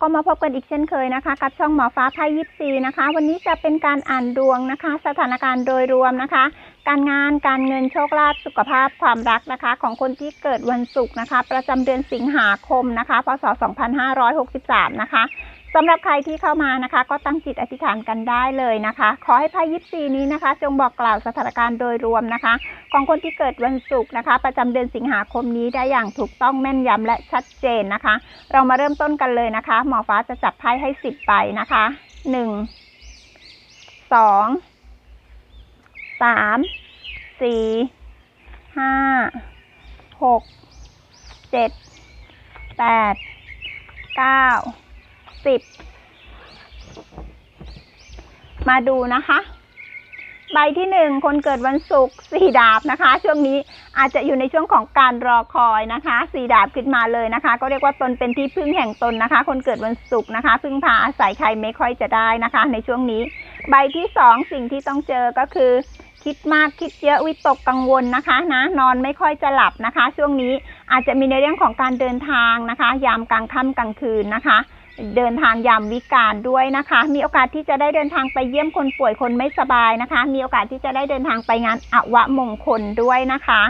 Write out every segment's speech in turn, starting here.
ก็มาพบกันอีกเช่นเคยนะคะ กับช่องหมอฟ้าไพ่ยิปซีนะคะ วันนี้จะเป็นการอ่านดวงนะคะ สถานการณ์โดยรวมนะคะ การงานการเงินโชคลาภสุขภาพความรักนะคะ ของคนที่เกิดวันศุกร์นะคะ ประจำเดือนสิงหาคมนะคะพศ2563 นะคะ สำหรับใครที่เข้ามานะคะ ก็ตั้งจิตอธิษฐานกันได้เลยนะคะ ขอให้ไพ่ยิปซีนี้นะคะ จงบอกกล่าวสถานการณ์โดยรวมนะคะ ของคนที่เกิดวันศุกร์นะคะ ประจำเดือนสิงหาคมนี้ได้อย่างถูกต้องแม่นยำและชัดเจนนะคะ เรามาเริ่มต้นกันเลยนะคะ หมอฟ้าจะจับไพ่ให้สิบใบนะคะหนึ่งสองสามสี่ห้าหกเจ็ดแปดเก้า สิบ มาดูนะคะ ใบที่หนึ่งคนเกิดวันศุกร์สี่ดาบนะคะ ช่วงนี้อาจจะอยู่ในช่วงของการรอคอยนะคะสี่ดาบขึ้นมาเลยนะคะ ก็เรียกว่าตนเป็นที่พึ่งแห่งตนนะคะ คนเกิดวันศุกร์นะคะ พึ่งพาอาศัยใครไม่ค่อยจะได้นะคะ ในช่วงนี้ ใบที่สองสิ่งที่ต้องเจอก็คือคิดมากคิดเยอะวิตกกังวลนะคะนะนอนไม่ค่อยจะหลับนะคะ ช่วงนี้อาจจะมีในเรื่องของการเดินทางนะคะ ยามกลางค่ำกลางคืนนะคะ เดินทางยามวิกาลด้วยนะคะ มีโอกาสที่จะได้เดินทางไปเยี่ยมคนป่วยคนไม่สบายนะคะ มีโอกาสที่จะได้เดินทางไปงานอวมงคลด้วยนะคะ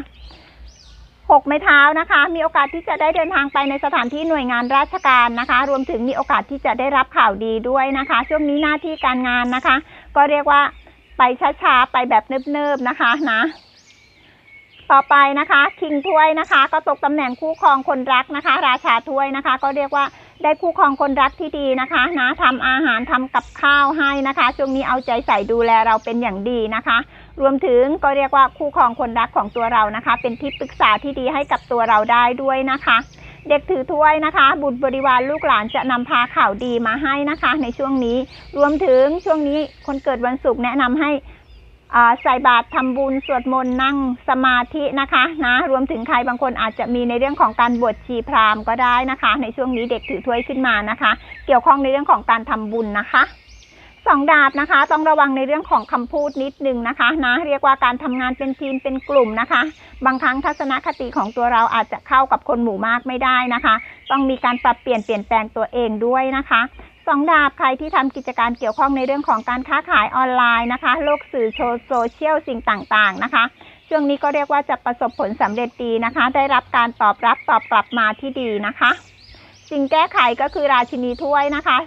หกไม้เท้านะคะ มีโอกาสที่จะได้เดินทางไปในสถานที่หน่วยงานราชการนะคะ รวมถึงมีโอกาสที่จะได้รับข่าวดีด้วยนะคะ ช่วงนี้หน้าที่การงานนะคะ ก็เรียกว่าไปช้าๆไปแบบเนิบๆนะคะนะต่อไปนะคะคิงถ้วยนะคะ ก็ตกตำแหน่งคู่ครองคนรักนะคะ ราชาถ้วยนะคะ ก็เรียกว่า ได้คู่ครองคนรักที่ดีนะคะนะทำอาหารทำกับข้าวให้นะคะ ช่วงนี้เอาใจใส่ดูแลเราเป็นอย่างดีนะคะ รวมถึงก็เรียกว่าคู่ครองคนรักของตัวเรานะคะ เป็นที่ปรึกษาที่ดีให้กับตัวเราได้ด้วยนะคะ เด็กถือถ้วยนะคะ บุตรบริวารลูกหลานจะนำพาข่าวดีมาให้นะคะ ในช่วงนี้ รวมถึงช่วงนี้คนเกิดวันศุกร์แนะนำให้ ใส่บาตรทำบุญสวดมนต์นั่งสมาธินะคะนะรวมถึงใครบางคนอาจจะมีในเรื่องของการบวชชีพราหมณ์ก็ได้นะคะ ในช่วงนี้เด็กถือถ้วยขึ้นมานะคะ เกี่ยวข้องในเรื่องของการทำบุญนะคะสองดาบนะคะ ต้องระวังในเรื่องของคำพูดนิดนึงนะคะนะเรียกว่าการทำงานเป็นทีมเป็นกลุ่มนะคะ บางครั้งทัศนคติของตัวเราอาจจะเข้ากับคนหมู่มากไม่ได้นะคะ ต้องมีการปรับเปลี่ยนเปลี่ยนแปลงตัวเองด้วยนะคะ สองดาบใครที่ทำกิจการเกี่ยวข้องในเรื่องของการค้าขายออนไลน์นะคะ โลกสื่อโซเชียลสิ่งต่างๆนะคะ ช่วงนี้ก็เรียกว่าจะประสบผลสำเร็จดีนะคะ ได้รับการตอบรับตอบกลับมาที่ดีนะคะ สิ่งแก้ไขก็คือราชินีถ้วยนะคะ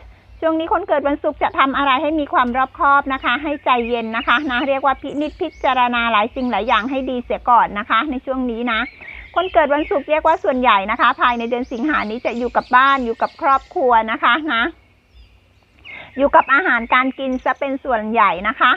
ช่วงนี้คนเกิดวันศุกร์จะทำอะไรให้มีความรอบคอบนะคะ ให้ใจเย็นนะคะนะเรียกว่าพินิจพิจารณาหลายสิ่งหลายอย่างให้ดีเสียก่อนนะคะ ในช่วงนี้นะ คนเกิดวันศุกร์เรียกว่าส่วนใหญ่นะคะ ภายในเดือนสิงหานี้จะอยู่กับบ้านอยู่กับครอบครัวนะคะนะ อยู่กับอาหารการกินจะเป็นส่วนใหญ่นะคะ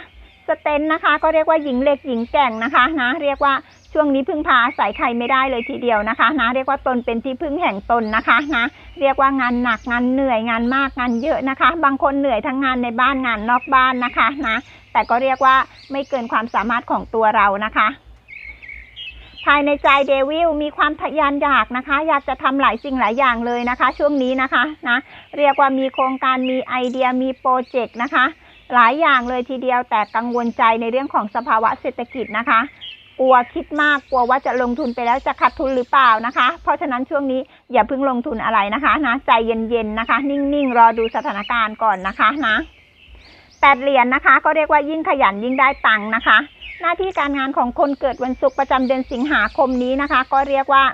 สเตนนะคะ ก็เรียกว่าหญิงเล็กหญิงแก่งนะคะนะเรียกว่าช่วงนี้พึ่งพาอาศัยใครไม่ได้เลยทีเดียวนะคะนะเรียกว่าตนเป็นที่พึ่งแห่งตนนะคะนะเรียกว่างานหนักงานเหนื่อยงานมากงานเยอะนะคะ บางคนเหนื่อยทั้งงานในบ้านงานนอกบ้านนะคะนะแต่ก็เรียกว่าไม่เกินความสามารถของตัวเรานะคะ ภายในใจเดวิลมีความทะยานอยากนะคะ อยากจะทำหลายสิ่งหลายอย่างเลยนะคะ ช่วงนี้นะคะนะเรียกว่ามีโครงการมีไอเดียมีโปรเจกต์นะคะ หลายอย่างเลยทีเดียวแต่กังวลใจในเรื่องของสภาวะเศรษฐกิจนะคะ กลัวคิดมากกลัวว่าจะลงทุนไปแล้วจะขาดทุนหรือเปล่านะคะ เพราะฉะนั้นช่วงนี้อย่าเพิ่งลงทุนอะไรนะคะนะใจเย็นๆนะคะ นิ่งๆรอดูสถานการณ์ก่อนนะคะนะแปดเหรียญนะคะ ก็เรียกว่ายิ่งขยันยิ่งได้ตังค์นะคะ หน้าที่การงานของคนเกิดวันศุกร์ประจำเดือนสิงหาคมนี้นะคะ ก็เรียกว่า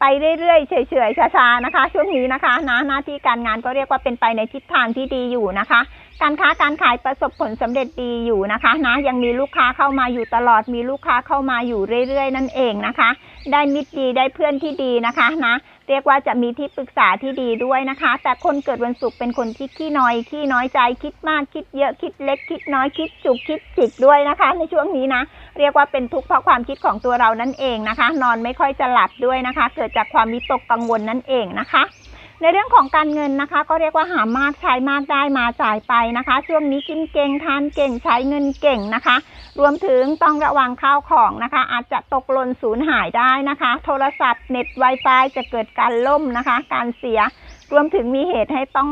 ไปเรื่อยๆเฉยๆช้าๆนะคะ ช่วงนี้นะคะนะหน้าที่การงานก็เรียกว่าเป็นไปในทิศทางที่ดีอยู่นะคะ การค้าการขายประสบผลสำเร็จดีอยู่นะคะนะยังมีลูกค้าเข้ามาอยู่ตลอดมีลูกค้าเข้ามาอยู่เรื่อย ๆ นั่นเองนะคะ ได้มิตรดีได้เพื่อนที่ดีนะคะนะเรียกว่าจะมีที่ปรึกษาที่ดีด้วยนะคะ แต่คนเกิดวันศุกร์เป็นคนที่ขี้น้อยขี้น้อยใจคิดมากคิดเยอะคิดเล็กคิดน้อยคิดจุกคิดจิกด้วยนะคะ ในช่วงนี้นะ เรียกว่าเป็นทุกข์เพราะความคิดของตัวเรานั่นเองนะคะ นอนไม่ค่อยจะหลับด้วยนะคะ เกิดจากความวิตกกังวลนั่นเองนะคะ ในเรื่องของการเงินนะคะ ก็เรียกว่าหามากใช้มากได้มาจ่ายไปนะคะ ช่วงนี้กินเก่งทานเก่งใช้เงินเก่งนะคะ รวมถึงต้องระวังข้าวของนะคะ อาจจะตกหล่นสูญหายได้นะคะ โทรศัพท์เน็ต Wi-Fi จะเกิดการล่มนะคะ การเสียรวมถึงมีเหตุให้ต้อง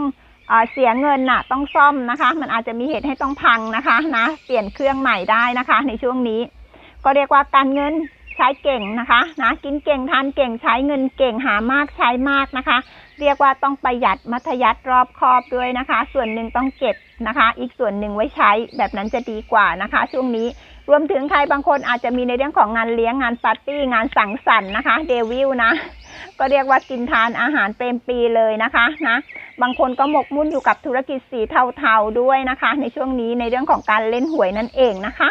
เออเสียเงินน่ะต้องซ่อมนะคะ มันอาจจะมีเหตุให้ต้องพังนะคะนะเปลี่ยนเครื่องใหม่ได้นะคะ ในช่วงนี้ ก็เรียกว่าการเงิน ใช้เก่งนะคะนะกินเก่งทานเก่งใช้เงินเก่งหามากใช้มากนะคะ เรียกว่าต้องประหยัดมัธยัติรอบคอบด้วยนะคะ ส่วนหนึ่งต้องเก็บนะคะ อีกส่วนหนึ่งไว้ใช้แบบนั้นจะดีกว่านะคะ ช่วงนี้รวมถึงใครบางคนอาจจะมีในเรื่องของงานเลี้ยงงานปาร์ตี้งานสังสรรค์นะคะเดวิลนะก็เรียกว่ากินทานอาหารเต็มปีเลยนะคะนะบางคนก็หมกมุ่นอยู่กับธุรกิจสีเทาๆด้วยนะคะ ในช่วงนี้ในเรื่องของการเล่นหวยนั่นเองนะคะ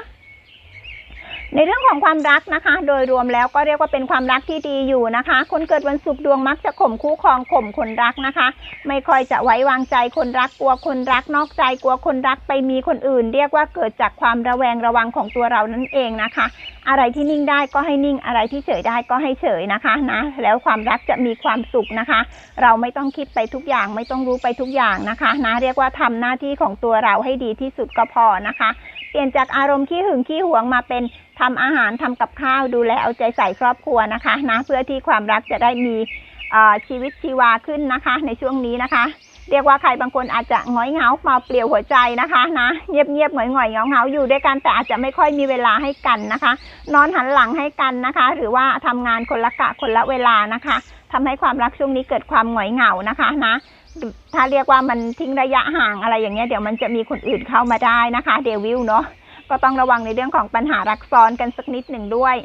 ในเรื่องของความรักนะคะ โดยรวมแล้วก็เรียกว่าเป็นความรักที่ดีอยู่นะคะ คนเกิดวันศุกร์ดวงมักจะข่มคู่ครองข่มคนรักนะคะ ไม่ค่อยจะไว้วางใจคนรักกลัวคนรักนอกใจกลัวคนรักไปมีคนอื่น เรียกว่าเกิดจากความระแวงระวังของตัวเรานั่นเองนะคะ อะไรที่นิ่งได้ก็ให้นิ่งอะไรที่เฉยได้ก็ให้เฉยนะคะนะแล้วความรักจะมีความสุขนะคะ เราไม่ต้องคิดไปทุกอย่างไม่ต้องรู้ไปทุกอย่างนะคะนะเรียกว่าทำหน้าที่ของตัวเราให้ดีที่สุดก็พอนะคะ เปลี่ยนจากอารมณ์ขี้หึงขี้หวงมาเป็นทำอาหารทำกับข้าวดูแลเอาใจใส่ครอบครัวนะคะนะเพื่อที่ความรักจะได้มีชีวิตชีวาขึ้นนะคะ ในช่วงนี้นะคะ เรียกว่าใครบางคนอาจจะหงอยเหงาเปล่าเปลี่ยวหัวใจนะคะนะเงียบเงียบหงอยหงอยๆเหงาเหงาอยู่ด้วยกันแต่อาจจะไม่ค่อยมีเวลาให้กันนะคะ นอนหันหลังให้กันนะคะ หรือว่าทำงานคนละกะคนละเวลานะคะทำให้ความรักช่วงนี้เกิดความหงอยเหงานะคะนะ ถ้าเรียกว่ามันทิ้งระยะห่างอะไรอย่างเงี้ยเดี๋ยวมันจะมีคนอื่นเข้ามาได้นะคะเดวิลเนาะก็ต้องระวังในเรื่องของปัญหารักซ้อนกันสักนิดหนึ่งด้วย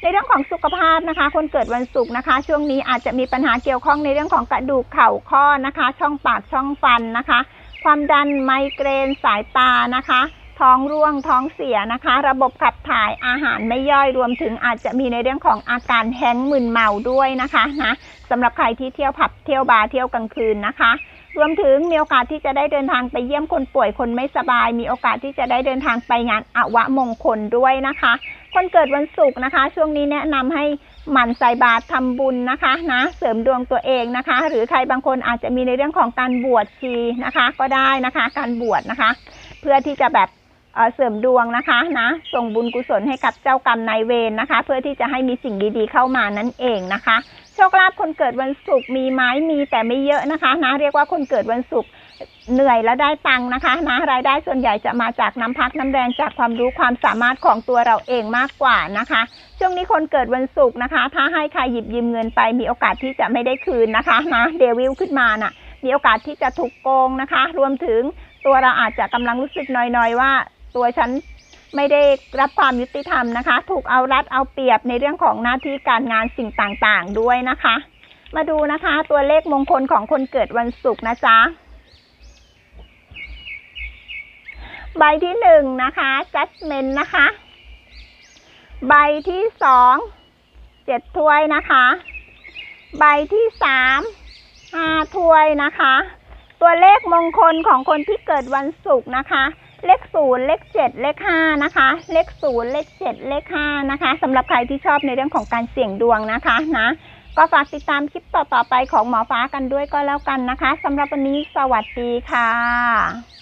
ในเรื่องของสุขภาพนะคะ คนเกิดวันศุกร์นะคะ ช่วงนี้อาจจะมีปัญหาเกี่ยวข้องในเรื่องของกระดูกเข่าข้อนะคะ ช่องปากช่องฟันนะคะ ความดันไมเกรนสายตานะคะ ท้องร่วงท้องเสียนะคะ ระบบขับถ่ายอาหารไม่ย่อยรวมถึงอาจจะมีในเรื่องของอาการแห้งมึนเมาด้วยนะคะนะสำหรับใครที่เที่ยวผับเที่ยวบาร์เที่ยวกลางคืนนะคะรวมถึงมีโอกาสที่จะได้เดินทางไปเยี่ยมคนป่วยคนไม่สบาย มีโอกาสที่จะได้เดินทางไปงานอวมงคลด้วยนะคะ คนเกิดวันศุกร์นะคะ ช่วงนี้แนะนำให้หมั่นใส่บาตรทำบุญนะคะนะเสริมดวงตัวเองนะคะ หรือใครบางคนอาจจะมีในเรื่องของการบวชชีนะคะ ก็ได้นะคะ การบวชนะคะ เพื่อที่จะแบบ เสริมดวงนะคะนะ ส่งบุญกุศลให้กับเจ้ากรรมนายเวรนะคะ เพื่อที่จะให้มีสิ่งดีๆเข้ามานั่นเองนะคะ โชคลาภคนเกิดวันศุกร์มีไหมมีแต่ไม่เยอะนะคะนะเรียกว่าคนเกิดวันศุกร์เหนื่อยแล้วได้ตังค์นะคะนะรายได้ส่วนใหญ่จะมาจากน้ำพักน้ำแรงจากความรู้ความสามารถของตัวเราเองมากกว่านะคะ ช่วงนี้คนเกิดวันศุกร์นะคะ ถ้าให้ใครหยิบยืมเงินไปมีโอกาสที่จะไม่ได้คืนนะคะนะเดวิลขึ้นมาน่ะมีโอกาสที่จะถูกโกงนะคะ รวมถึงตัวเราอาจจะกำลังรู้สึกน้อยๆว่า ตัวฉันไม่ได้รับความยุติธรรมนะคะ ถูกเอารัดเอาเปรียบในเรื่องของหน้าที่การงานสิ่งต่างๆด้วยนะคะ มาดูนะคะ ตัวเลขมงคลของคนเกิดวันศุกร์นะจ๊ะใบที่หนึ่งนะคะ judgment นะคะ ใบที่สองเจ็ดถ้วยนะคะ ใบที่สามห้าถ้วยนะคะ ตัวเลขมงคลของคนที่เกิดวันศุกร์นะคะ เลขศูนย์เลขเจ็ดเลขห้านะคะ เลขศูนย์เลขเจ็ดเลขห้านะคะสำหรับใครที่ชอบในเรื่องของการเสี่ยงดวงนะคะนะก็ฝากติดตามคลิปต่อๆไปของหมอฟ้ากันด้วยก็แล้วกันนะคะสำหรับวันนี้สวัสดีค่ะ